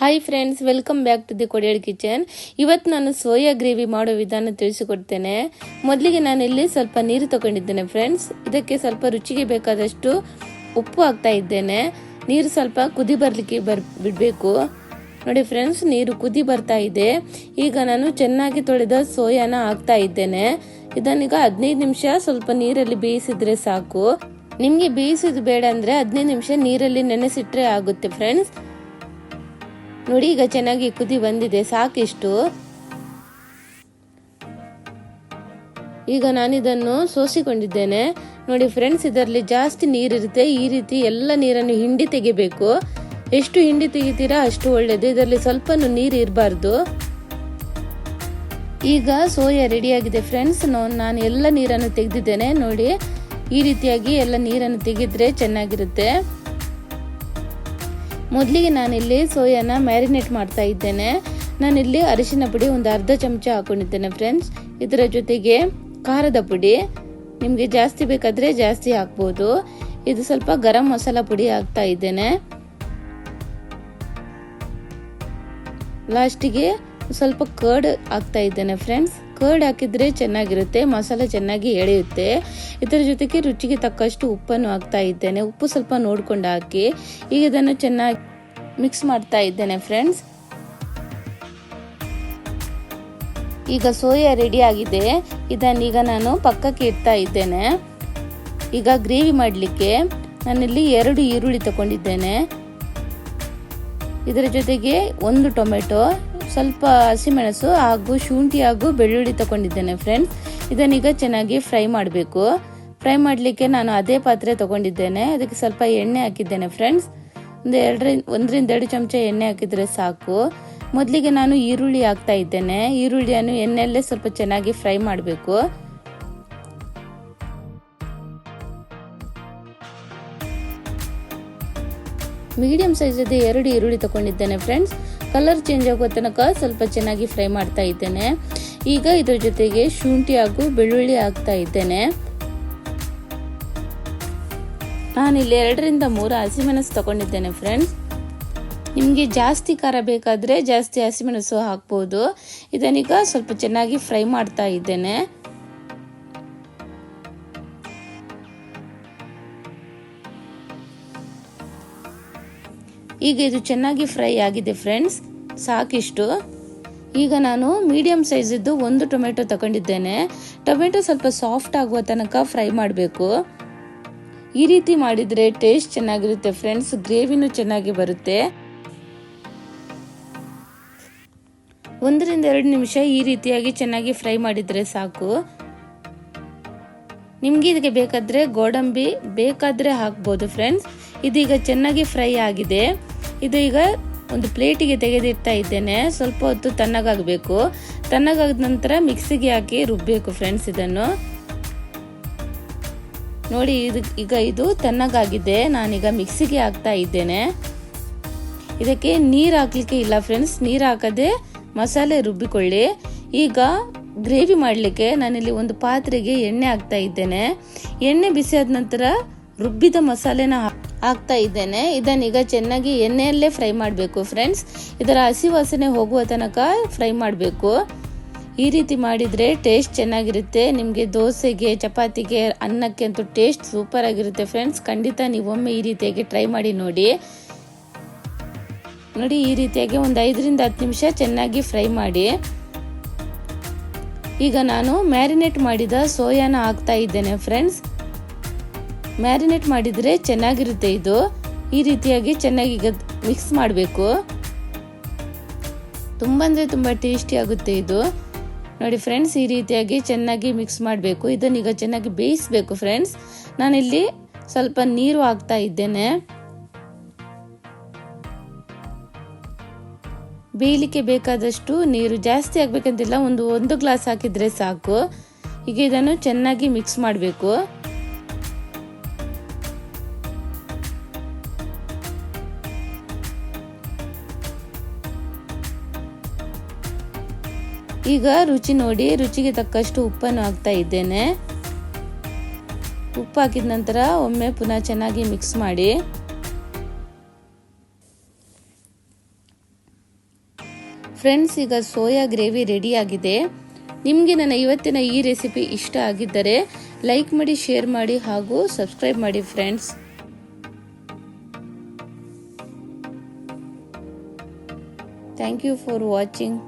Hi friends welcome back to the Kodial kitchen ಇವತ್ತು ನಾನು soya gravy ಮಾಡೋ ವಿಧಾನ ತಿಳಿಸಿಕೊಡ್ತೇನೆ ಮೊದಲಿಗೆ ನಾನು ಇಲ್ಲಿ ಸ್ವಲ್ಪ ನೀರು ತಗೊಂಡಿದ್ದೇನೆ ಫ್ರೆಂಡ್ಸ್ ಇದಕ್ಕೆ ಸ್ವಲ್ಪ ರುಚಿಗೆ ಬೇಕಾದಷ್ಟು ಉಪ್ಪು ಹಾಕ್ತಾ ಇದ್ದೇನೆ ನೀರು ಸ್ವಲ್ಪ ಕುದಿ ಬರಲಿಕ್ಕೆ ಬರ್ ಬಿಡಬೇಕು ನೋಡಿ ಫ್ರೆಂಡ್ಸ್ ನೀರು ಕುದಿ ಬರ್ತಾ ಇದೆ ಈಗ ನಾನು ಚೆನ್ನಾಗಿ ತೊಳೆದ ಸೋಯಾನ ಹಾಕ್ತಾ ಇದ್ದೇನೆ ಇದನ್ನೀಗ ಹದಿನೈದು ನಿಮಿಷ ಸ್ವಲ್ಪ ನೀರಲ್ಲಿ ಬೇಯಿಸಿದ್ರೆ ಸಾಕು ನಿಮಗೆ ಬೇಯಿಸೋದು ಬೇಡ ಅಂದ್ರೆ ಹದಿನೈದು ನಿಮಿಷ ನೀರಲ್ಲಿ ನೆನೆಸಿಟ್ರೆ ಆಗುತ್ತೆ ಫ್ರೆಂಡ್ಸ್ ನೋಡಿ ಈಗ ಚೆನ್ನಾಗಿ ಕುದಿ ಬಂದಿದೆ. ಸಾಕಿಷ್ಟು. ಈಗ ನಾನಿದನ್ನು ಸೋಸಿಕೊಂಡಿದ್ದೇನೆ. ನೋಡಿ ಫ್ರೆಂಡ್ಸ್, ಇದರಲ್ಲಿ ಜಾಸ್ತಿ ನೀರಿರುತ್ತೆ. ಈ ರೀತಿ ಎಲ್ಲ ನೀರನ್ನು ಹಿಂಡಿ ತೆಗಿಬೇಕು. ಎಷ್ಟು ಹಿಂಡಿ ತೆಗಿತೀರಾ ಅಷ್ಟು ಒಳ್ಳೇದು. ಇದರಲ್ಲಿ ಸ್ವಲ್ಪ ನೀರು ಇರಬಾರ್ದು. ಈಗ ಸೋಯಾ ರೆಡಿಯಾಗಿದೆ ಫ್ರೆಂಡ್ಸ್. ನಾನು ಎಲ್ಲ ನೀರನ್ನು ತೆಗೆದಿದ್ದೇನೆ. ನೋಡಿ, ಈ ರೀತಿಯಾಗಿ ಎಲ್ಲ ನೀರನ್ನು ತೆಗೆದ್ರೆ ಚೆನ್ನಾಗಿರುತ್ತೆ. ಮೊದಲಿಗೆ ನಾನಿಲ್ಲಿ ಸೋಯಾನ ಮ್ಯಾರಿನೇಟ್ ಮಾಡ್ತಾ ಇದ್ದೇನೆ. ನಾನಿಲ್ಲಿ ಅರಿಶಿನ ಪುಡಿ ಒಂದು ಅರ್ಧ ಚಮಚ ಹಾಕೊಂಡಿದ್ದೇನೆ ಫ್ರೆಂಡ್ಸ್ ಇದರ ಜೊತೆಗೆ ಖಾರದ ಪುಡಿ. ನಿಮಗೆ ಜಾಸ್ತಿ ಬೇಕಾದರೆ ಜಾಸ್ತಿ ಹಾಕ್ಬೋದು. ಇದು ಸ್ವಲ್ಪ ಗರಂ ಮಸಾಲ ಪುಡಿ ಹಾಕ್ತಾ ಇದ್ದೇನೆ. ಲಾಸ್ಟಿಗೆ ಸ್ವಲ್ಪ ಕರ್ಡ್ ಹಾಕ್ತಾ ಇದ್ದೇನೆ ಫ್ರೆಂಡ್ಸ್ ಕರ್ಡ್ ಹಾಕಿದ್ರೆ ಚೆನ್ನಾಗಿರುತ್ತೆ, ಮಸಾಲೆ ಚೆನ್ನಾಗಿ ಎಳೆಯುತ್ತೆ. ಇದರ ಜೊತೆಗೆ ರುಚಿಗೆ ತಕ್ಕಷ್ಟು ಉಪ್ಪನ್ನು ಹಾಕ್ತಾ ಇದ್ದೇನೆ. ಉಪ್ಪು ಸ್ವಲ್ಪ ನೋಡ್ಕೊಂಡು ಹಾಕಿ, ಈಗ ಇದನ್ನು ಚೆನ್ನಾಗಿ ಮಿಕ್ಸ್ ಮಾಡ್ತಾ ಇದ್ದೇನೆ ಫ್ರೆಂಡ್ಸ್. ಈಗ ಸೋಯಾ ರೆಡಿ ಆಗಿದೆ. ಇದನ್ನೀಗ ನಾನು ಪಕ್ಕಕ್ಕೆ ಇಡ್ತಾ ಇದ್ದೇನೆ. ಈಗ ಗ್ರೇವಿ ಮಾಡಲಿಕ್ಕೆ ನಾನಿಲ್ಲಿ ಎರಡು ಈರುಳ್ಳಿ ತಗೊಂಡಿದ್ದೇನೆ. ಇದರ ಜೊತೆಗೆ ಒಂದು ಟೊಮೆಟೊ ಸ್ವಲ್ಪ ಹಸಿಮೆಣಸು ಹಾಗೂ ಶುಂಠಿ ಹಾಗೂ ಬೆಳ್ಳುಳ್ಳಿ ತಗೊಂಡಿದ್ದೇನೆ ಫ್ರೆಂಡ್ಸ್ ಇದನ್ನೀಗ ಚೆನ್ನಾಗಿ ಫ್ರೈ ಮಾಡಬೇಕು. ಫ್ರೈ ಮಾಡಲಿಕ್ಕೆ ನಾನು ಅದೇ ಪಾತ್ರೆ ತಗೊಂಡಿದ್ದೇನೆ. ಅದಕ್ಕೆ ಸ್ವಲ್ಪ ಎಣ್ಣೆ ಹಾಕಿದ್ದೇನೆ ಫ್ರೆಂಡ್ಸ್ ಒಂದು ಎರಡರಿಂದ ಒಂದರಿಂದ ಎರಡು ಚಮಚ ಎಣ್ಣೆ ಹಾಕಿದರೆ ಸಾಕು. ಮೊದಲಿಗೆ ನಾನು ಈರುಳ್ಳಿ ಹಾಕ್ತಾ ಇದ್ದೇನೆ. ಈರುಳ್ಳಿಯನ್ನು ಎಣ್ಣೆಯಲ್ಲೇ ಸ್ವಲ್ಪ ಚೆನ್ನಾಗಿ ಫ್ರೈ ಮಾಡಬೇಕು. ಮೀಡಿಯಂ ಸೈಜದ ಎರಡು ಈರುಳ್ಳಿ ತಗೊಂಡಿದ್ದೇನೆ ಫ್ರೆಂಡ್ಸ್ ಕಲರ್ ಚೇಂಜ್ ಆಗೋ ತನಕ ಸ್ವಲ್ಪ ಚೆನ್ನಾಗಿ ಫ್ರೈ ಮಾಡ್ತಾ ಇದ್ದೇನೆ. ಈಗ ಇದ್ರ ಜೊತೆಗೆ ಶುಂಠಿ ಹಾಗೂ ಬೆಳ್ಳುಳ್ಳಿ ಹಾಕ್ತಾ ಇದ್ದೇನೆ. ನಾನಿಲ್ಲಿ ಎರಡರಿಂದ ಮೂರು ಹಸಿಮೆಣಸು ತಗೊಂಡಿದ್ದೇನೆ ಫ್ರೆಂಡ್ಸ್ ನಿಮಗೆ ಜಾಸ್ತಿ ಖಾರ ಬೇಕಾದರೆ ಜಾಸ್ತಿ ಹಸಿಮೆಣಸು ಹಾಕ್ಬೋದು. ಇದನ್ನೀಗ ಸ್ವಲ್ಪ ಚೆನ್ನಾಗಿ ಫ್ರೈ ಮಾಡ್ತಾ ಇದ್ದೇನೆ. ಈಗ ಇದು ಚೆನ್ನಾಗಿ ಫ್ರೈ ಆಗಿದೆ ಫ್ರೆಂಡ್ಸ್. ಸಾಕಿಷ್ಟು. ಈಗ ನಾನು ಮೀಡಿಯಂ ಸೈಜಿದ್ದು ಒಂದು ಟೊಮೆಟೊ ತಗೊಂಡಿದ್ದೇನೆ. ಟೊಮೆಟೊ ಸ್ವಲ್ಪ ಸಾಫ್ಟ್ ಆಗುವ ತನಕ ಫ್ರೈ ಮಾಡಬೇಕು. ಈ ರೀತಿ ಮಾಡಿದರೆ ಟೇಸ್ಟ್ ಚೆನ್ನಾಗಿರುತ್ತೆ ಫ್ರೆಂಡ್ಸ್. ಗ್ರೇವಿನೂ ಚೆನ್ನಾಗಿ ಬರುತ್ತೆ. ಒಂದರಿಂದ ಎರಡು ನಿಮಿಷ ಈ ರೀತಿಯಾಗಿ ಚೆನ್ನಾಗಿ ಫ್ರೈ ಮಾಡಿದರೆ ಸಾಕು. ನಿಮಗೆ ಇದಕ್ಕೆ ಬೇಕಾದರೆ ಗೋಡಂಬಿ ಬೇಕಾದರೆ ಹಾಕ್ಬೋದು ಫ್ರೆಂಡ್ಸ್. ಇದೀಗ ಚೆನ್ನಾಗಿ ಫ್ರೈ ಆಗಿದೆ. ಇದು ಈಗ ಒಂದು ಪ್ಲೇಟಿಗೆ ತೆಗೆದಿಡ್ತಾ ಇದ್ದೇನೆ. ಸ್ವಲ್ಪ ಹೊತ್ತು ತಣ್ಣಗಾಗಬೇಕು. ತಣ್ಣಗಾದ ನಂತರ ಮಿಕ್ಸಿಗೆ ಹಾಕಿ ರುಬ್ಬಬೇಕು ಫ್ರೆಂಡ್ಸ್ ಇದನ್ನು. ನೋಡಿ, ಇದು ಈಗ ಇದು ತಣ್ಣಗಾಗಿದೆ. ನಾನೀಗ ಮಿಕ್ಸಿಗೆ ಹಾಕ್ತಾ ಇದ್ದೇನೆ. ಇದಕ್ಕೆ ನೀರು ಹಾಕ್ಲಿಕ್ಕೆ ಇಲ್ಲ ಫ್ರೆಂಡ್ಸ್. ನೀರು ಹಾಕದೆ ಮಸಾಲೆ ರುಬ್ಬಿಕೊಳ್ಳಿ. ಈಗ ಗ್ರೇವಿ ಮಾಡಲಿಕ್ಕೆ ನಾನಿಲ್ಲಿ ಒಂದು ಪಾತ್ರೆಗೆ ಎಣ್ಣೆ ಹಾಕ್ತಾ ಇದ್ದೇನೆ. ಎಣ್ಣೆ ಬಿಸಿಯಾದ ನಂತರ ರುಬ್ಬಿದ ಮಸಾಲೆನ ಹಾಕ್ತಾ ಇದ್ದೇನೆ. ಇದನ್ನೀಗ ಚೆನ್ನಾಗಿ ಎಣ್ಣೆಯಲ್ಲೇ ಫ್ರೈ ಮಾಡಬೇಕು ಫ್ರೆಂಡ್ಸ್ ಇದರ ಹಸಿ ವಾಸನೆ ಹೋಗುವ ತನಕ ಫ್ರೈ ಮಾಡಬೇಕು. ಈ ರೀತಿ ಮಾಡಿದರೆ ಟೇಸ್ಟ್ ಚೆನ್ನಾಗಿರುತ್ತೆ. ನಿಮಗೆ ದೋಸೆಗೆ, ಚಪಾತಿಗೆ, ಅನ್ನಕ್ಕೆ ಅಂತೂ ಟೇಸ್ಟ್ ಸೂಪರ್ ಆಗಿರುತ್ತೆ ಫ್ರೆಂಡ್ಸ್ ಖಂಡಿತ ನೀವೊಮ್ಮೆ ಈ ರೀತಿಯಾಗಿ ಟ್ರೈ ಮಾಡಿ ನೋಡಿ. ನೋಡಿ, ಈ ರೀತಿಯಾಗಿ ಒಂದು ಐದರಿಂದ ಹತ್ತು ನಿಮಿಷ ಚೆನ್ನಾಗಿ ಫ್ರೈ ಮಾಡಿ. ಈಗ ನಾನು ಮ್ಯಾರಿನೇಟ್ ಮಾಡಿದ ಸೋಯಾನ ಹಾಕ್ತಾ ಇದ್ದೇನೆ ಫ್ರೆಂಡ್ಸ್ ಮ್ಯಾರಿನೇಟ್ ಮಾಡಿದರೆ ಚೆನ್ನಾಗಿರುತ್ತೆ ಇದು. ಈ ರೀತಿಯಾಗಿ ಚೆನ್ನಾಗಿ ಈಗ ಮಿಕ್ಸ್ ಮಾಡಬೇಕು. ತುಂಬ ಅಂದರೆ ತುಂಬ ಟೇಸ್ಟಿ ಆಗುತ್ತೆ ಇದು. ನೋಡಿ ಫ್ರೆಂಡ್ಸ್, ಈ ರೀತಿಯಾಗಿ ಚೆನ್ನಾಗಿ ಮಿಕ್ಸ್ ಮಾಡಬೇಕು. ಇದನ್ನೀಗ ಚೆನ್ನಾಗಿ ಬೇಯಿಸಬೇಕು ಫ್ರೆಂಡ್ಸ್. ನಾನಿಲ್ಲಿ ಸ್ವಲ್ಪ ನೀರು ಹಾಕ್ತಾ ಇದ್ದೇನೆ. ಬೇಯಲಿಕ್ಕೆ ಬೇಕಾದಷ್ಟು ನೀರು ಜಾಸ್ತಿ ಆಗಬೇಕಂತಿಲ್ಲ, ಒಂದು ಒಂದು ಗ್ಲಾಸ್ ಹಾಕಿದರೆ ಸಾಕು. ಈಗ ಇದನ್ನು ಚೆನ್ನಾಗಿ ಮಿಕ್ಸ್ ಮಾಡಬೇಕು. ಈಗ ರುಚಿ ನೋಡಿ, ರುಚಿಗೆ ತಕ್ಕಷ್ಟು ಉಪ್ಪನ್ನು ಹಾಕ್ತಾ ಇದ್ದೇನೆ. ಉಪ್ಪು ಹಾಕಿದ ನಂತರ ಒಮ್ಮೆ ಪುನಃ ಚೆನ್ನಾಗಿ ಮಿಕ್ಸ್ ಮಾಡಿ. ಫ್ರೆಂಡ್ಸ್ ಈಗ ಸೋಯಾ ಗ್ರೇವಿ ರೆಡಿ ಆಗಿದೆ. ನಿಮಗೆ ನನ್ನ ಇವತ್ತಿನ ಈ ರೆಸಿಪಿ ಇಷ್ಟ ಆಗಿದ್ದರೆ ಲೈಕ್ ಮಾಡಿ ಶೇರ್ ಮಾಡಿ ಹಾಗೂ ಸಬ್ಸ್ಕ್ರೈಬ್ ಮಾಡಿ friends thank you for watching